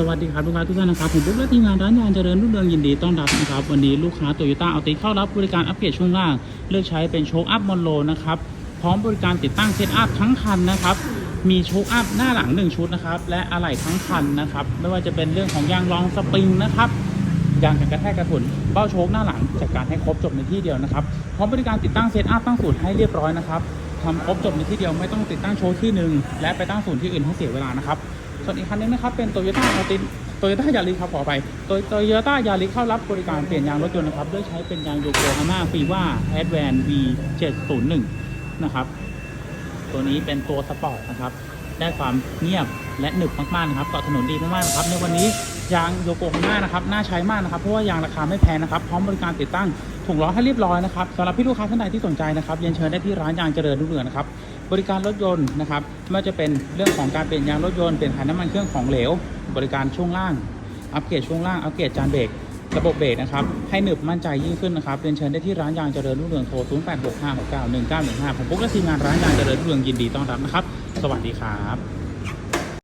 สวัสดีครับลูกค้าทุกท่านนะครับผมปุ๊บและทีมงานร้านยางเจริญรุ่งเรืองยินดีต้อนรับนะครับวันนี้ลูกค้าโตโยต้าเอาติเข้ารับบริการอัปเกรดช่วงล่าง เลือกใช้เป็นโชคอัพมอนโลนะครับพร้อมบริการติดตั้งเซตอัพทั้งคันนะครับมีโชคอัพหน้าหลัง 1 ชุดนะครับและอะไหล่ทั้งคันนะครับไม่ว่าจะเป็นเรื่องของยางรองสปริงนะครับยางกันกระแทกกระถุนเบ้าโชคหน้าหลังจัดการให้ครบจบในที่เดียวนะครับพร้อมบริการติดตั้งเซตอัพตั้งศูนย์ให้เรียบร้อยนะครับทำครบจบในที่เดียวไม่ต้องติดตั้งโชว์ที่หนึ่งและไปตั้งศูนย์ที่อื่นให้เสียเวลานะครับ ส่วนอีกคันนึงนะครับเป็นโตโยต้าอาตินโตโยต้ายาริครับขอไปโตโยต้ายาริเข้ารับบริการเปลี่ยนยางรถยนต์นะครับด้วยใช้เป็นยางโยโกฮาม่าฟีว่าแอดแวน V701 นะครับ ตัวนี้เป็นตัวสปอร์ตนะครับ ได้ความเงียบและหนึบมากๆนะครับเกาะถนนดีมากๆนะครับในวันนี้ยางโยโกฮาม่านะครับน่าใช้มากนะครับเพราะว่ายางราคาไม่แพงนะครับพร้อมบริการติดตั้ง ถุงล้อให้เรียบร้อยนะครับสำหรับพี่ลูกค้าท่านใดที่สนใจนะครับเรียนเชิญได้ที่ร้านยางเจริญรุ่งเรืองนะครับบริการรถยนต์นะครับไม่ว่าจะเป็นเรื่องของการเปลี่ยนยางรถยนต์เปลี่ยนถ่ายน้ำมันเครื่องของเหลว บริการช่วงล่าง อัปเกรดช่วงล่างอัปเกรดจานเบรกระบบเบรกนะครับให้หนึบมั่นใจยิ่งขึ้นนะครับเรียนเชิญได้ที่ร้านยางเจริญรุ่งเรืองโทร 0865691915ผมปุ๊กและทีมงานร้านยางเจริญรุ่งเรืองยินดีต้อนรับนะครับ สวัสดีครับ